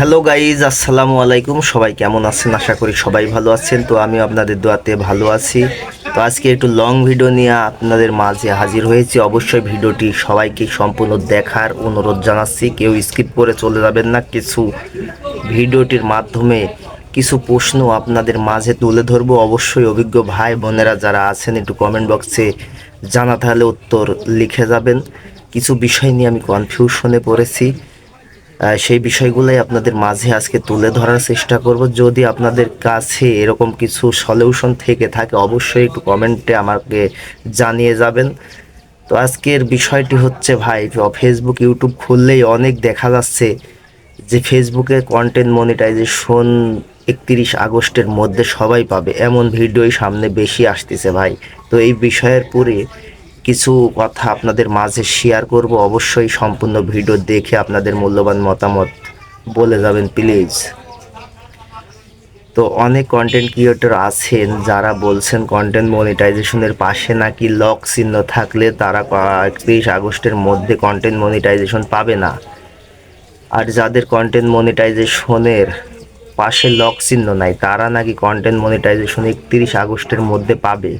Hello guys আসসালামু আলাইকুম। সবাই কেমন আছেন? আশা করি সবাই ভালো আছেন। তো আমি আপনাদের দোয়াতে ভালো আছি। তো আজকে একটু লং ভিডিও নিয়ে আপনাদের মাঝে হাজির হয়েছি। অবশ্যই ভিডিওটি সবাইকে সম্পূর্ণ দেখার অনুরোধ জানাচ্ছি। কেউ স্কিপ করে চলে যাবেন না। কিছু ভিডিওটির মাধ্যমে কিছু প্রশ্ন আপনাদের মাঝে তুলে ধরবো। অবশ্যই অভিজ্ঞ ভাই বোনেরা যারা আছেন, একটু কমেন্ট বক্সে জানা তাহলে উত্তর লিখে যাবেন। কিছু বিষয় নিয়ে আমি কনফিউশনে পড়েছি। সেই বিষয়গুলোই আপনাদের মাঝে আজকে তুলে ধরার চেষ্টা করব। যদি আপনাদের কাছে এরকম কিছু সলিউশন থেকে থাকে, অবশ্যই একটু কমেন্টে আমাকে জানিয়ে যাবেন। তো আজকের বিষয়টি হচ্ছে ভাই ফেসবুক ইউটিউব খুললেই অনেক দেখা যাচ্ছে যে ফেসবুকে কন্টেন্ট মনিটাইজেশন একত্রিশ আগস্টের মধ্যে সবাই পাবে। এমন ভিডিওই সামনে বেশি আসতেছে ভাই। তো এই বিষয়ের পরে কিছু কথা আপনাদের মাঝে শেয়ার করব, অবশ্যই সম্পূর্ণ ভিডিও দেখে আপনাদের মূল্যবান মতামত বলে যাবেন প্লিজ তো অনেক কন্টেন্ট ক্রিয়েটর আছেন যারা বলছেন কন্টেন্ট মনিটাইজেশনের পাশে নাকি লক চিহ্ন থাকলে তারা একত্রিশ আগস্টের মধ্যে কন্টেন্ট মনিটাইজেশন পাবে না। আর যাদের কন্টেন্ট মনিটাইজেশনের পাশে লক চিহ্ন নাই, তারা নাকি কন্টেন্ট মনিটাইজেশন একত্রিশ আগস্টের মধ্যে পাবে।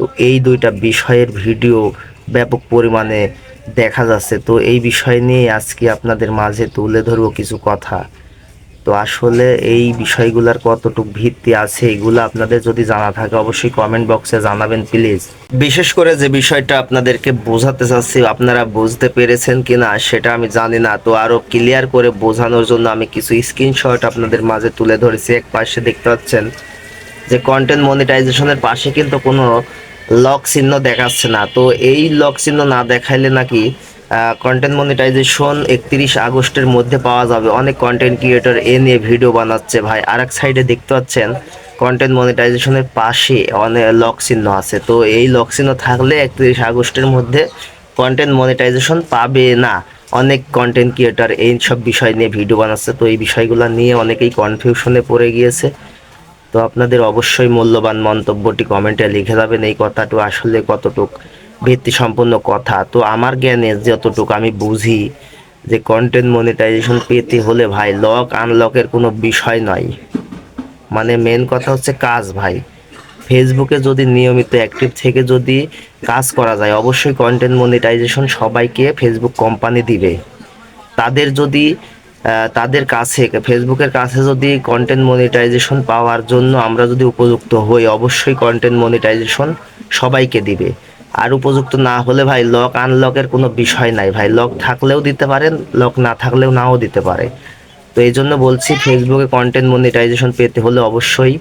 তো এই দুইটা বিষয়ের ভিডিও ব্যাপক পরিমাণে দেখা যাচ্ছে। তো এই বিষয় নিয়ে আজকে আপনাদের মাঝে তুলে ধরবো কিছু কথা। তো আসলে এই বিষয়গুলোর কতটুকু ভিত্তি আছে, এগুলো আপনাদের যদি জানা থাকে অবশ্যই কমেন্ট বক্সে জানাবেন প্লিজ বিশেষ করে যে বিষয়টা আপনাদেরকে বোঝাতে চাচ্ছি, আপনারা বুঝতে পেরেছেন কিনা সেটা আমি জানি না। তো আরও ক্লিয়ার করে বোঝানোর জন্য আমি কিছু স্ক্রিনশট আপনাদের মাঝে তুলে ধরেছি। এক পাশে দেখতে পাচ্ছেন যে কন্টেন্ট মনিটাইজেশনের পাশে কিন্তু কোনো লক চিহ্ন দেখাচ্ছে না। তো এই লক চিহ্ন না দেখাইলে নাকি কন্টেন্ট মনিটাইজেশন একত্রিশ আগস্টের মধ্যে পাওয়া যাবে। অনেক কন্টেন্ট ক্রিয়েটর এ নিয়ে ভিডিও বানাচ্ছে ভাই। আর এক সাইডে দেখতে পাচ্ছেন কন্টেন্ট মনিটাইজেশনের পাশে অনেক লক চিহ্ন আছে। তো এই লক চিহ্ন থাকলে একত্রিশ আগস্টের মধ্যে কন্টেন্ট মনিটাইজেশন পাবে না। অনেক কন্টেন্ট ক্রিয়েটর এই সব বিষয় নিয়ে ভিডিও বানাচ্ছে। তো এই বিষয়গুলো নিয়ে অনেকেই কনফিউশনে পড়ে গিয়েছে। তো আপনাদের অবশ্যই মূল্যবান মন্তব্যটি কমেন্টে লিখে যাবেন এই কথাটা আসলে কতটুক ভিত্তি সম্পন্ন কথা। তো আমার জ্ঞানে যতটুকু আমি বুঝি যে কন্টেন্ট মনিটাইজেশন পেতে হলে ভাই লক আনলকের কোনো বিষয় নয়। মানে মেন কথা হচ্ছে কাজ ভাই। ফেসবুকে যদি নিয়মিত অ্যাক্টিভ থেকে যদি কাজ করা যায়, অবশ্যই কন্টেন্ট মনিটাইজেশন সবাইকে ফেসবুক কোম্পানি দিবে। তাদের যদি তাদের কাছে ফেসবুকের কাছে যদি কন্টেন্ট মনিটাইজেশন পাওয়ার জন্য আমরা যদি উপযুক্ত হই, অবশ্যই কন্টেন্ট মনিটাইজেশন সবাইকে দিবে। আর উপযুক্ত না হলে ভাই লক আনলকের কোনো বিষয় নাই ভাই। লক থাকলেও দিতে পারেন লক না থাকলেও নাও দিতে পারে। তো এই জন্য বলছি ফেসবুকে কন্টেন্ট মনিটাইজেশন পেতে হলে অবশ্যই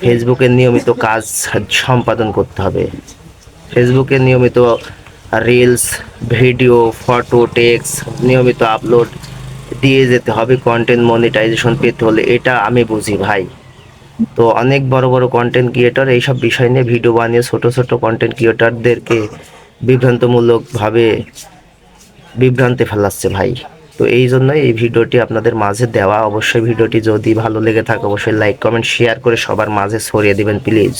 ফেসবুকে নিয়মিত কাজ সম্পাদন করতে হবে। ফেসবুকে নিয়মিত রিলস ভিডিও ফটো টেক্স নিয়মিত আপলোড দিয়ে যেতে হবে কন্টেন্ট মনিটাইজেশন পেতে হলে। এটা আমি বুঝি ভাই। তো অনেক বড় বড় কন্টেন্ট ক্রিয়েটর এইসব বিষয় নিয়ে ভিডিও বানিয়ে ছোট ছোট কন্টেন্ট ক্রিয়েটরদেরকে বিভ্রান্তমূলকভাবে বিভ্রান্তে ফেলাচ্ছে ভাই। তো এই জন্য এই ভিডিওটি আপনাদের মাঝে দেওয়া। অবশ্যই ভিডিওটি যদি ভালো লেগে থাকে, অবশ্যই লাইক কমেন্ট শেয়ার করে সবার মাঝে ছড়িয়ে দিবেন প্লিজ